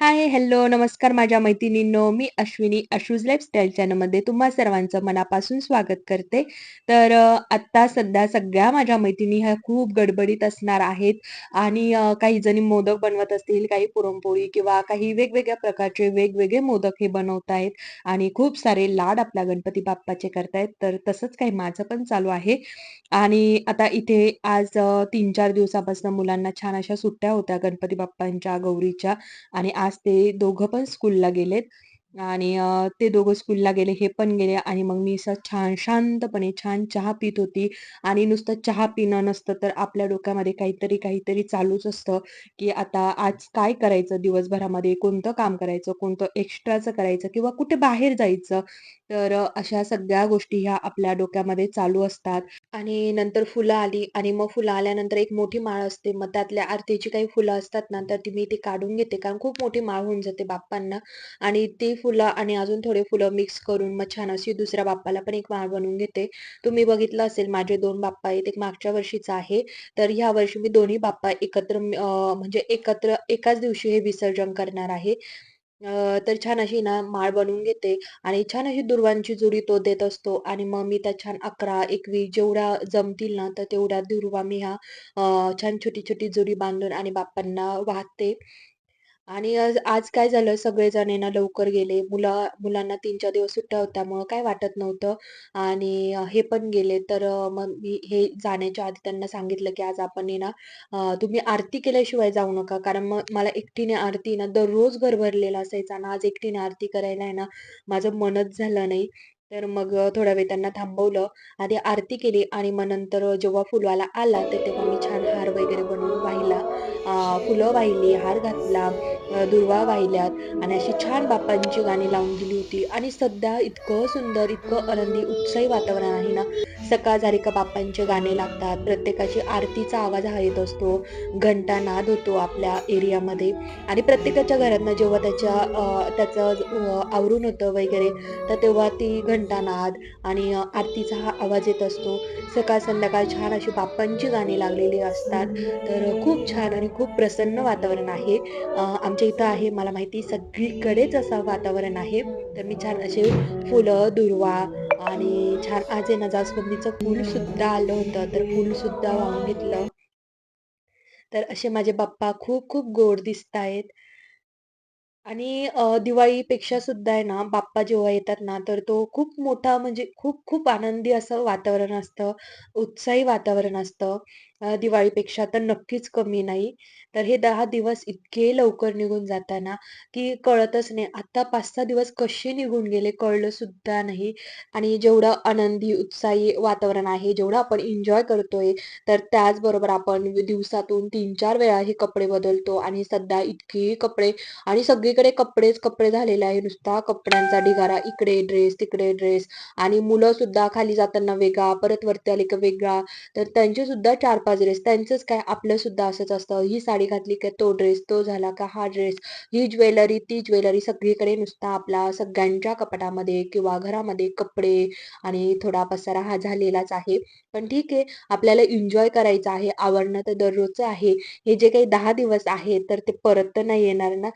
हाय, hello, नमस्कार माझ्या मैत्रिणींनो. मी अश्विनी अश्रूज लाईफस्टाईल चॅनलमध्ये तुम्हा सर्वांचं मनापासून स्वागत करते. तर आत्ता सध्या सगळ्या माझ्या मैत्रिणी ह्या खूप गडबडीत असणार आहेत आणि काही जणी मोदक बनवत असतील, काही पुरणपोळी किंवा काही वेगवेगळ्या प्रकारचे वेगवेगळे मोदक हे बनवत आहेत आणि खूप सारे लाड आपल्या गणपती बाप्पाचे करतायत. तर तसंच काही माझं पण चालू आहे आणि आता इथे आज तीन चार दिवसापासून मुलांना छान अशा सुट्ट्या होत्या गणपती बाप्पांच्या, गौरीच्या आणि आज ते दोघं पण स्कूलला गेलेत. आणि अ, ते दोघं स्कूलला गेले, हे पण गेले आणि मग मी असं छान शांतपणे छान चहा पीत होती. आणि नुसतं चहा पिणं नसतं, तर आपल्या डोक्यामध्ये काहीतरी, काहीतरी चालूच असतं, की आता आज काय करायचं दिवसभरामध्ये, कोणतं काम करायचं, कोणतं एक्स्ट्राचं करायचं? किंवा कुठे बाहेर जायचं. तर अ, अशा सगळ्या गोष्टी ह्या आपल्या डोक्यामध्ये चालू असतात. आणि नंतर फुलं आली आणि मग फुलं आल्यानंतर एक मोठी माळ असते. मग त्यातल्या आरतीची काही फुलं असतात ना, तर ती मी ती काढून घेते, कारण खूप मोठी माळ होऊन जाते बाप्पांना. आणि ती फुलं आणि अजून थोडे फुलं मिक्स करून मग छान अशी दुसऱ्या बाप्पाला पण एक माळ बनवून घेते. तुम्ही बघितलं असेल माझे दोन बाप्पा आहेत. एक मागच्या वर्षीचा आहे. तर ह्या वर्षी मी दोन्ही बाप्पा एकत्र म्हणजे एकत्र एकाच दिवशी हे विसर्जन करणार आहे. तर छान अशी ना माळ बनवून घेते आणि छान अशी दुर्वांची जुडी तो देत असतो आणि मग मी त्या छान 11, 21 जेवढ्या जमतील ना, तर तेवढ्या दुर्वा मी ह्या छान छोटी-छोटी जुडी बांधून आणि बाप्पांना वाहते. आणि आज आज काय झालं सगळेजण आहे ना लवकर गेले. मुला मुलांना 3-4 दिवस सुट्ट्या होत्या मग काय वाटत नव्हतं आणि हे पण गेले. तर मग मी हे जाण्याच्या आधी त्यांना सांगितलं, की आज आपण आहे ना तुम्ही आरती केल्याशिवाय जाऊ नका. कारण मग मला एकटीने आरती ना दररोज घर भरलेलं असायचा ना आज एकटीने आरती करायला आहे ना माझं मनच झालं नाही. तर मग थोडा वेळ त्यांना थांबवलं. आधी आरती केली आणि मग नंतर जेव्हा फुलवाला आला, तर तेव्हा मी छान हार वगैरे बनवून वाहिला. अ, फुलं वाहिली, हार घातला. दुर्वा वाहिल्यात आणि अशी छान बाप्पांची गाणी लावून दिली होती आणि सध्या इतकं सुंदर, इतकं आनंदी, उत्साही वातावरण आहे ना, सकाळ झाली का बाप्पांचे गाणे लागतात, प्रत्येकाची आरतीचा आवाज हा येत असतो, घंटा नाद होतो आपल्या एरियामध्ये आणि प्रत्येकाच्या घरातनं जेव्हा त्याच्या त्याचं आवरून होतं वगैरे, तर तेव्हा ती घंटा नाद आणि आरतीचा हा आवाज येत असतो. सकाळ संध्याकाळ छान अशी बाप्पांची गाणी लागलेली असतात. तर खूप छान आणि खूप प्रसन्न वातावरण आहे. आमच्या इथं आहे मला माहिती सगळीकडेच असं वातावरण आहे. तर मी छान असे फुलं, दुर्वा आणि छान आज आहे ना जास्वंदीचं फूलसुद्धा आलं होतं, तर फूलसुद्धा वाहून घेतलं. तर असे माझे बाप्पा खूप खूप गोड दिसतायत. आणि दिवाळीपेक्षा सुद्धा आहे ना, बाप्पा जेव्हा येतात ना, तर तो खूप मोठा म्हणजे खूप खूप आनंदी असं वातावरण असतं, उत्साही वातावरण असतं. दिवाळीपेक्षा तर नक्कीच कमी नाही. तर हे दहा दिवस इतके लवकर निघून जाताना की कळतच नाही. आता 5-6 दिवस कसे निघून गेले कळलं सुद्धा नाही आणि जेवढं आनंदी, उत्साही वातावरण आहे, जेवढं आपण एन्जॉय करतोय, तर त्याचबरोबर आपण दिवसातून 3-4 वेळा हे कपडे बदलतो आणि सध्या इतके कपडे आणि सगळीकडे कपडेच कपडे झालेले आहे. नुसता कपड्यांचा ढिगारा. इकडे ड्रेस, तिकडे ड्रेस आणि मुलं सुद्धा खाली जाताना वेगळा, परत वरती आले का वेगळा. तर त्यांचेसुद्धा चार छापा ड्रेस त्यांचंच काय आपलं सुद्धा असंच असतं. ही साडी घातली का तो ड्रेस तो झाला का हा ड्रेस ही ज्वेलरी ती ज्वेलरी सगळीकडे नुसता आपला सगळ्यांच्या कपाटामध्ये किंवा घरामध्ये कपडे आणि थोडा पसारा हा झालेलाच आहे. पण ठीक आहे आपल्याला एन्जॉय करायचं आहे आवडणं तर दररोजच आहे. हे जे काही दहा दिवस आहे तर ते परत तर नाही येणार ना.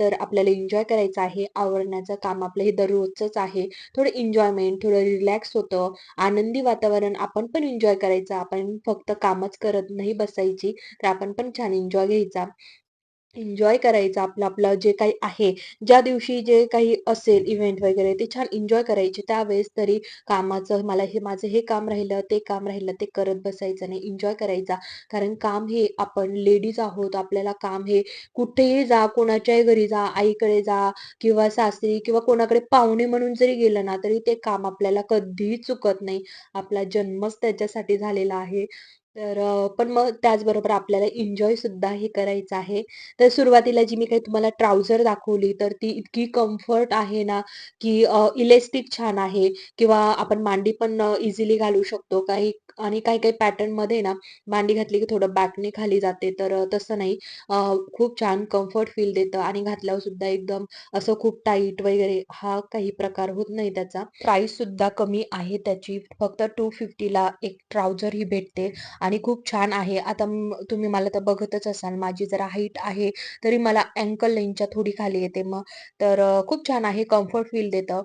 तर आपल्याला एन्जॉय करायचं आहे आवडण्याचं काम आपलं हे दररोजच आहे. थोडं एन्जॉयमेंट थोडं रिलॅक्स होतं. आनंदी वातावरण आपण पण एन्जॉय करायचं. आपण फक्त काम कामच करत नाही बसायची. तर आपण पण छान एन्जॉय घ्यायचा. एन्जॉय करायचं आपलं-आपलं जे काही आहे. ज्या दिवशी जे काही असेल इव्हेंट वगैरे ते छान एन्जॉय करायचे. त्यावेळेस तरी कामाचं मला हे माझं हे काम राहिलं, ते काम राहिलं, ते करत बसायचं नाही. एन्जॉय करायचा. कारण काम हे आपण लेडीज आहोत. आपल्याला काम हे कुठेही जा, कोणाच्याही घरी जा, आईकडे जा किंवा सासरी किंवा कोणाकडे पाहुणे म्हणून जरी गेलं ना, तरी ते काम आपल्याला कधीही चुकत नाही. आपला जन्मच त्याच्यासाठी झालेला आहे. तर अ, पण मग त्याचबरोबर आपल्याला एन्जॉय सुद्धा हे करायचं आहे. तर सुरुवातीला जी मी काही तुम्हाला ट्राउझर दाखवली, तर ती इतकी कम्फर्ट आहे ना, की अ, छान आहे किंवा आपण मांडी पण अ, इझिली घालू शकतो. काही आणि काही-काही पॅटर्नमध्ये ना, मांडी घातली की थोडं बॅकने खाली जाते. तर तसं नाही. खूप छान कम्फर्ट फील देतं आणि घातल्यावर सुद्धा एकदम असं खूप टाईट वगैरे हा काही प्रकार होत नाही त्याचा. प्राईस सुद्धा कमी आहे त्याची. फक्त टू फिफ्टीला एक ट्राउझर ही भेटते आणि खूप छान आहे. आता तुम्ही मला तर बघतच असाल, माझी जरा हाईट आहे, तरी मला अँकल लेनच्या थोडी खाली येते मग. तर खूप छान आहे, कम्फर्ट फील देतं.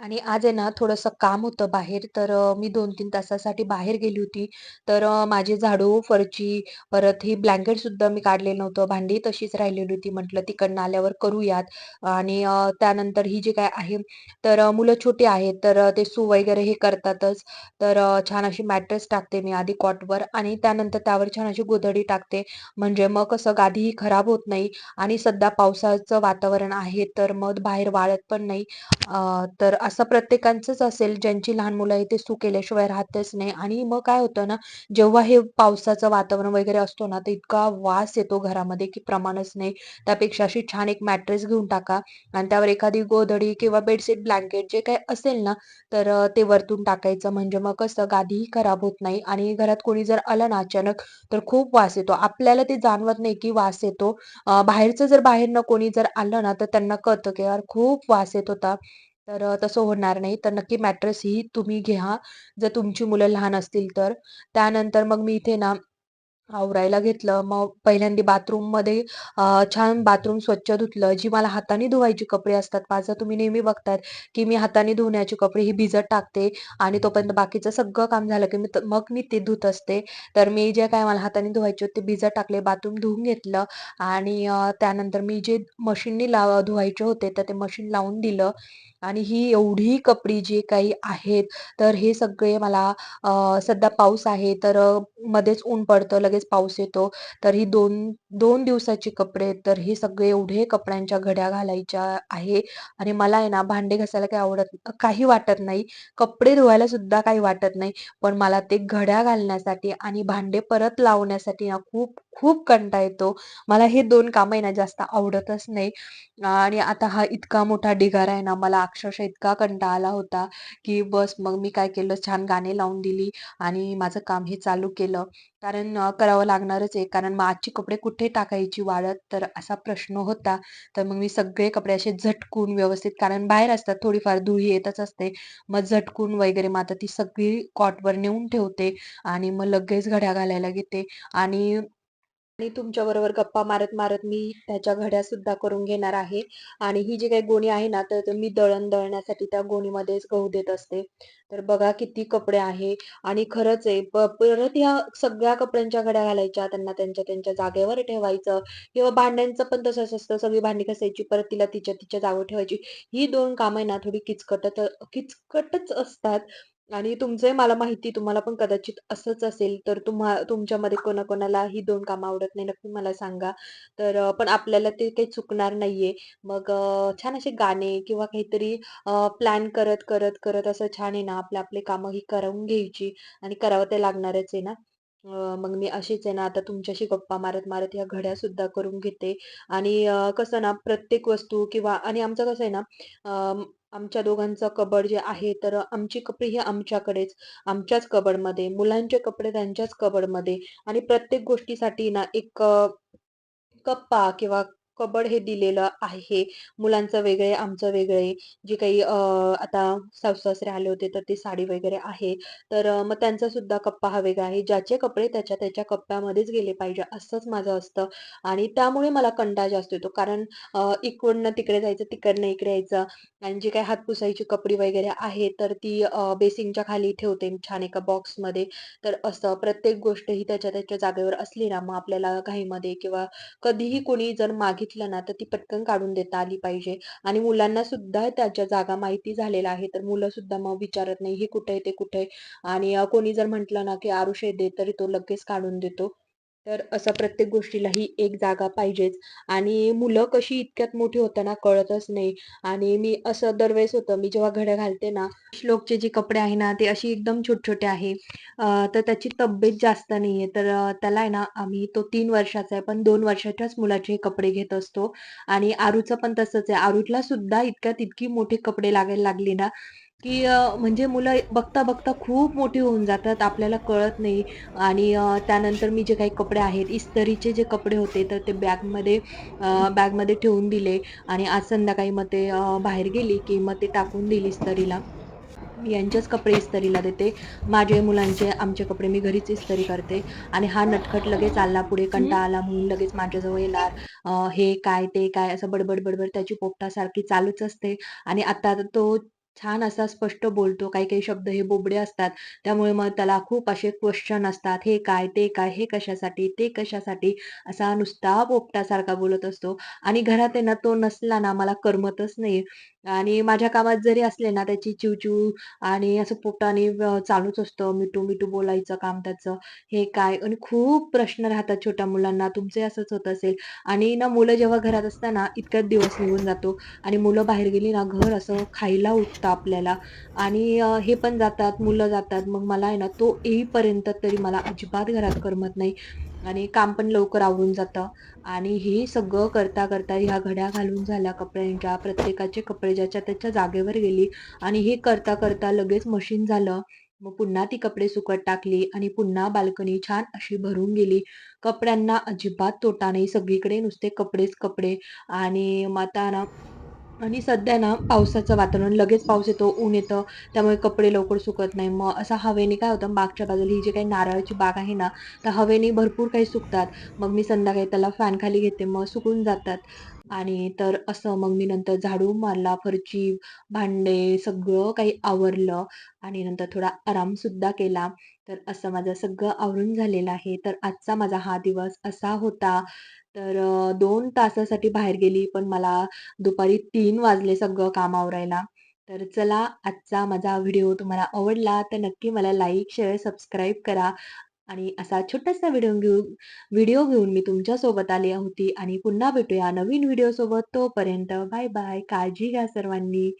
आणि आज आहे ना, थोडंसं काम होतं बाहेर, तर मी 2-3 तासासाठी बाहेर गेले होती. तर माझे माझी झाडू, फरची परत ही ब्लँकेटसुद्धा मी काढलेलं नव्हतं. भांडी तशीच राहिलेली होती. म्हटलं तिकडनं आल्यावर करूयात आणि त्यानंतर ही जी काय आहे, तर मुलं छोटी आहेत, तर ते सू वगैरे हे करतातच. तर छान अशी मॅट्रेस टाकते मी आधी कॉटवर आणि त्यानंतर त्यावर छान अशी गोधडी टाकते. म्हणजे मग कसं गादीही खराब होत नाही आणि सध्या पावसाचं वातावरण आहे, तर मग बाहेर वाळत पण नाही. तर असं प्रत्येकांचंच असेल, ज्यांची लहान मुलं आहे ते सू केल्याशिवाय राहतच नाही आणि मग काय होतं ना, जेव्हा हे पावसाचं वातावरण वगैरे असतो ना, तर इतका वास येतो घरामध्ये की प्रमाणच नाही. त्यापेक्षा अशी छान एक मॅट्रेस घेऊन टाका आणि त्यावर एखादी गोधडी किंवा बेडशीट, ब्लँकेट जे काही असेल ना, तर ते वरतून टाकायचं. म्हणजे मग कसं गादीही खराब होत नाही आणि घरात कोणी जर आलं ना अचानक, तर खूप वास येतो. आपल्याला ते जाणवत नाही की वास येतो. बाहेरचं जर बाहेरनं कोणी जर आलं ना, तर त्यांना कळतं की यार खूप वास येत होता. तर तसं होणार नाही. तर नक्की मॅट्रेस ही तुम्ही घ्या, जर तुमची मुलं लहान असतील तर. त्यानंतर मग मी इथे ना आवरायला घेतलं. मग पहिल्यांदा बाथरूममध्ये छान बाथरूम स्वच्छ धुतलं. जी मला हाताने धुवायची कपडे असतात, माझं तुम्ही नेहमी बघतात की मी हाताने धुण्याची कपडे ही भिजत टाकते आणि तोपर्यंत बाकीचं सगळं काम झालं, की मी मग मी ते धुत असते. तर मी जे काय मला हाताने धुवायचे होते, ते भिजत टाकले, बाथरूम धुवून घेतलं आणि त्यानंतर मी जे मशीननी लाव धुवायचे होते, तर ते मशीन लावून दिलं आणि ही एवढी कपडी जी काही आहेत, तर हे सगळे मला सध्या पाऊस आहे, तर मध्येच ऊन पडतं, लगेच पाऊस येतो. तर ही 2 2 दिवसाची कपडे आहेत. तर हे सगळे एवढे कपड्यांच्या घड्या घालायच्या आहे आणि मला आहे ना भांडे घासायला काही आवडत काही वाटत नाही. कपडे धुवायला सुद्धा काही वाटत नाही. पण मला ते घड्या घालण्यासाठी आणि भांडे परत लावण्यासाठी ना खूप खूप कंटा येतो. मला हे दोन कामं आहे ना जास्त आवडतच नाही. आणि आता हा इतका मोठा ढिगारा आहे ना, मला अक्षरशः इतका कंटाळा आला होता, की बस मग मी काय केलं, छान गाणे लावून दिली आणि माझं काम हे चालू केलं. कारण करावं लागणारच आहे. कारण मग आजची कपडे कुठे टाकायची वाळत, तर असा प्रश्न होता. तर मग मी सगळे कपडे असे झटकून व्यवस्थित कारण बाहेर असतात, थोडीफार धुळी येतच असते. मग झटकून वगैरे मग आता ती सगळी कॉटवर नेऊन ठेवते आणि मग लगेच घड्या घालायला घेते आणि आणि तुमच्याबरोबर गप्पा मारत-मारत मी त्याच्या घड्या सुद्धा करून घेणार आहे. आणि ही जी काही गोणी आहे ना, तर मी दळण दळण्यासाठी त्या गोणीमध्येच गहू देत असते. तर बघा किती कपडे आहे आणि खरंच आहे परत ह्या सगळ्या कपड्यांच्या घड्या घालायच्या, त्यांना त्यांच्या त्यांच्या जागेवर ठेवायचं किंवा भांड्यांचं पण तसंच असतं. सगळी भांडी घसायची परत तिला तिच्या तिच्या जागेवर ठेवायची. ही दोन कामं आहे ना, थोडी किचकटच किचकटच असतात. आणि तुमचंही मला माहिती तुम्हाला पण कदाचित असंच असेल, तर तुम्हा तुमच्यामध्ये कोणाकोणाला ही दोन कामं आवडत नाही नक्की मला सांगा. तर अ, पण आपल्याला ते काही चुकणार नाहीये. मग अ, छान असे गाणे किंवा काहीतरी प्लॅन करत, करत, करत असं छान आहे ना आपले आपले कामं ही करून घ्यायची आणि करावं ते लागणारच आहे ना. अ, मग मी अशीच आहे ना आता तुमच्याशी गप्पा मारत-मारत ह्या घड्या सुद्धा करून घेते आणि अ, कसं ना प्रत्येक वस्तू किंवा आणि आमचं कसं आहे ना अ, आमच्या दोघांचं कबड जे आहे, तर आमची कपडे ही आमच्याकडेच, आमच्याच कबडमध्ये, मुलांचे कपडे त्यांच्याच कबडमध्ये आणि प्रत्येक गोष्टीसाठी ना एक कप्पा किंवा कबड हे दिलेलं आहे. मुलांचं वेगळे, आमचं वेगळे. जे काही आता सासू-सासरे आले होते, तर ती साडी वगैरे आहे. तर मग त्यांचा सुद्धा कप्पा हा वेगळा आहे. ज्याचे कपडे त्याच्या त्याच्या कप्प्यामध्येच गेले पाहिजे, असंच माझं असतं आणि त्यामुळे मला कंटाळ जास्त येतो. कारण इकडनं तिकडे जायचं, तिकडनं इकडे यायचं आणि जी काही हात पुसायची कपडी वगैरे आहे, तर ती बेसिंगच्या खाली ठेवते छान एका बॉक्समध्ये. तर असं प्रत्येक गोष्ट ही त्याच्या त्याच्या जागेवर असली ना, मग आपल्याला घाईमध्ये किंवा कधीही कोणी जर मागितलं ना, तर ती पटकन काढून देता आली पाहिजे आणि मुलांना सुद्धा त्याच्या जागा माहिती झालेल्या आहे, तर मुलं सुद्धा मग विचारत नाही, "हे कुठे आहे? ते कुठे आहे?" आणि कोणी जर म्हटलं ना, की "आरुषे दे," तरी तो लगेच काढून देतो. तर असं प्रत्येक गोष्टीला ही एक जागा पाहिजेच आणि मुलं कशी इतक्यात मोठी होताना कळतच नाही आणि मी असं दरवेळेस होतं, मी जेव्हा घड्या घालते ना, श्लोकचे जे कपडे आहे ना, ते अशी एकदम छोटे-छोटे आहे. तर त्याची तब्येत जास्त नाहीये. तर त्याला आहे ना, आम्ही तो तीन वर्षाचा आहे, पण दोन वर्षाच्याच मुलाचे कपडे घेत असतो आणि आरूचं पण तसंच आहे. आरूला सुद्धा इतक्यात इतकी मोठे कपडे लागायला लागले ना, की म्हणजे मुलं बघता-बघता खूप मोठी होऊन जातात. आपल्याला कळत नाही आणि त्यानंतर मी जे काही कपडे आहेत, इस्तरीचे जे कपडे होते, तर ते बॅगमध्ये बॅगमध्ये ठेवून दिले आणि आज संध्याकाळी मग ते बाहेर गेली, की मग ते टाकून दिली इस्तरीला यांचेच कपडे इस्तरीला देते. माझे, मुलांचे, आमचे कपडे मी घरीच इस्तरी करते आणि हा नटखट लगेच आला पुढे कंटा आला म्हणून लगेच माझ्याजवळ येणार. हे काय, ते काय असं बडबड, बडबड त्याची पोपटासारखी चालूच असते आणि आता तो छान असा स्पष्ट बोलतो. काही-काही शब्द हे बोबडे असतात. त्यामुळे मग त्याला खूप असे क्वेश्चन असतात. हे काय, ते काय, हे कशासाठी, ते कशासाठी असा नुसता पोपटासारखा बोलत असतो आणि घरात आहे ना तो नसला ना मला करमतच नाही आणि माझ्या कामात जरी असले ना त्याची चिवचिव आणि असं पोटाने चालूच असतं मिठू-मिठू बोलायचं काम त्याचं. हे काय आणि खूप प्रश्न राहतात छोट्या मुलांना. तुमचे असंच होत असेल आणि ना मुलं जेव्हा घरात असताना इतक्यात दिवस निघून जातो आणि मुलं बाहेर गेली ना, घर असं खायला उठतं आपल्याला आणि हे पण जातात, मुलं जातात. मग मला आहे ना, तो येईपर्यंत तरी मला अजिबात घरात करमत नाही आणि काम पण लवकर आवरून जातं आणि हे सगळं करता-करता ह्या घड्या घालून झाल्या कपड्यांच्या. प्रत्येकाचे कपडे ज्याच्या त्याच्या जागेवर गेली आणि हे करता-करता लगेच मशीन झालं. मग पुन्हा ती कपडे सुकत टाकली आणि पुन्हा बाल्कनी छान अशी भरून गेली. कपड्यांना अजिबात तोटा नाही. सगळीकडे नुसते कपडेच कपडे आणि मग आता ना आणि सध्या ना पावसाचं वातावरण लगेच पाऊस येतो, ऊन येतं. त्यामुळे कपडे लवकर सुकत नाही. मग असं हवेने काय होतं मागच्या बाजूला ही जी काही नारळाची बाग आहे ना, तर हवेने भरपूर काही सुकतात. मग मी संध्याकाळी त्याला फॅनखाली घेते, मग सुकून जातात. आणि तर असं मग मी नंतर झाडू मारला, फरची, भांडे सगळं काही आवरलं आणि नंतर थोडा आरामसुद्धा केला. तर असं माझं सगळं आवरून झालेलं आहे. तर आजचा माझा हा दिवस असा होता. तर दोन तासासाठी बाहेर गेली, पण मला दुपारी तीन वाजले सगळं काम आवरायला. तर चला आजचा माझा व्हिडिओ तुम्हाला आवडला तर नक्की मला लाईक, शेअर, सबस्क्राईब करा आणि असा छोटासा व्हिडिओ घेऊन व्हिडिओ घेऊन मी तुमच्यासोबत आली होती आणि पुन्हा भेटूया नवीन व्हिडिओसोबत. तोपर्यंत बाय बाय. काळजी घ्या सर्वांनी.